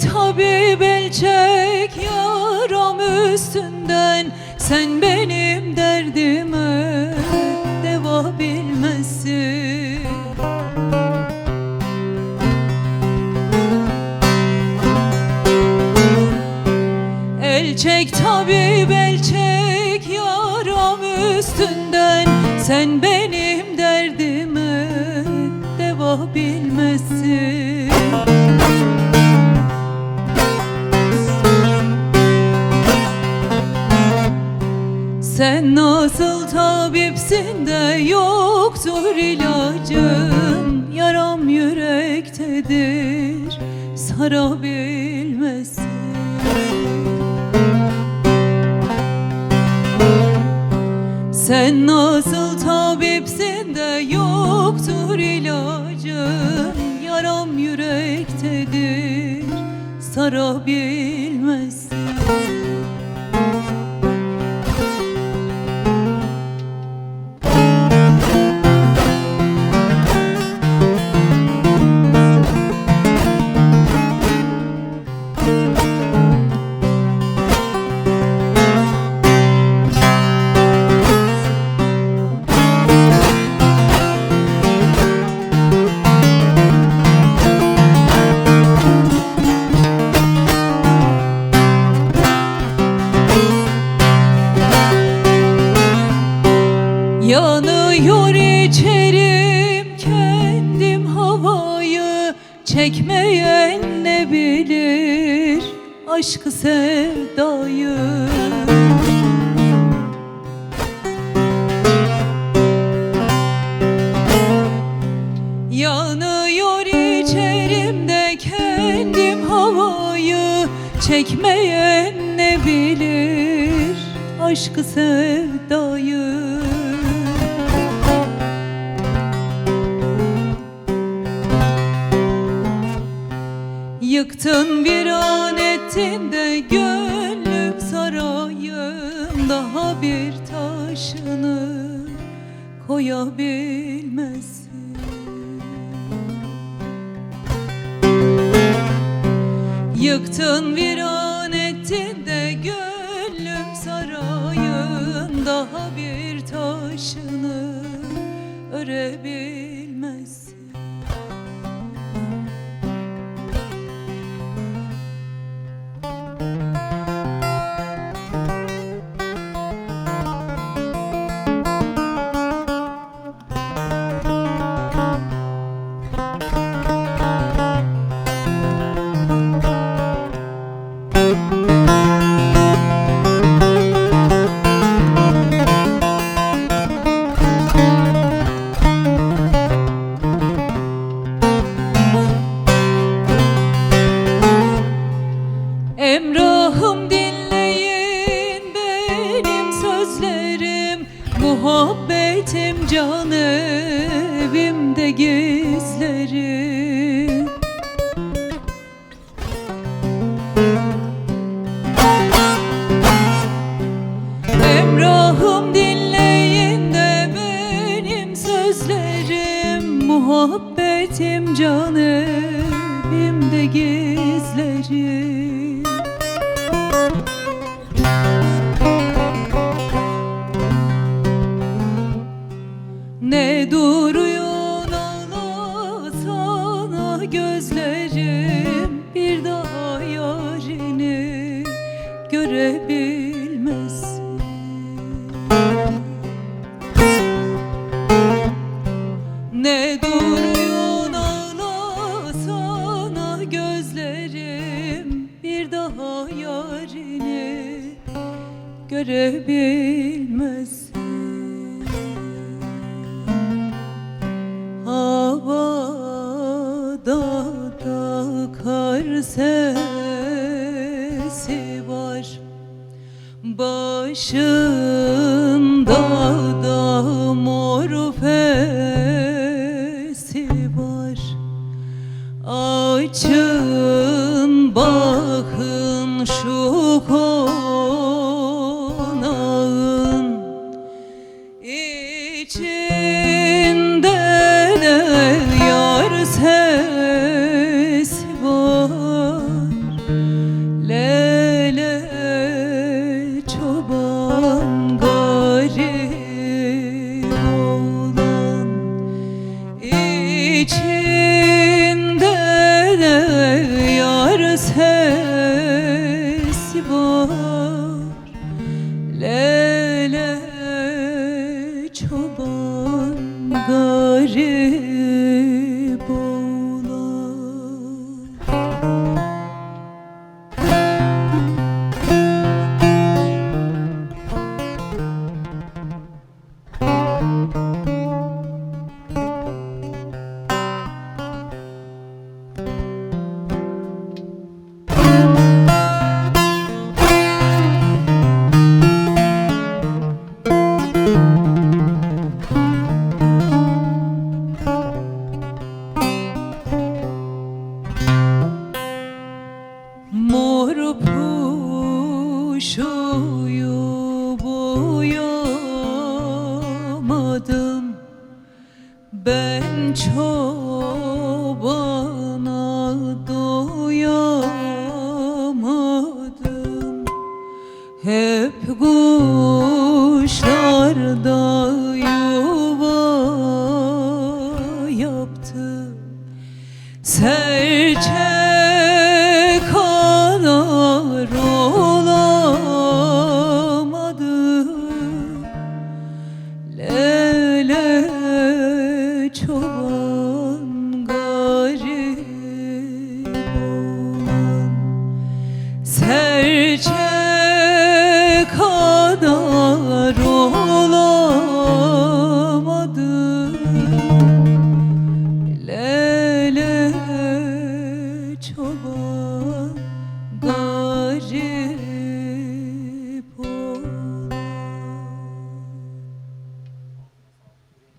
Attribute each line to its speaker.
Speaker 1: tabip çek yaram üstünden. Sen benim derdime deva bilmezsin El çek tabip el çek yaram üstünden. Sen benim yürektedir sarabilmezsin Sen nasıl tabipsin de yoktur ilacın Yaram yürektedir sarabilmezsin Çekmeyen ne bilir aşkı sevdayı? Yanıyor içerimde kendim havayı Çekmeyen ne bilir aşkı sevdayı koyabilmezsin Yıktın bir an ettin de gönlüm sarayın. Daha bir taşını örebilmezsin Muhabbetim can evimde gizlerim görebilmezsin Ne duruyorsun ağlasana gözlerim Bir daha yarini görebilmezsin Havada da kar sesi var. Başında da mor fesi var. Açın bakın şu konağın thank you puşuyu boyamadım Ben çobana doyamadım Hep kuşlarda yuva yaptım. Serçe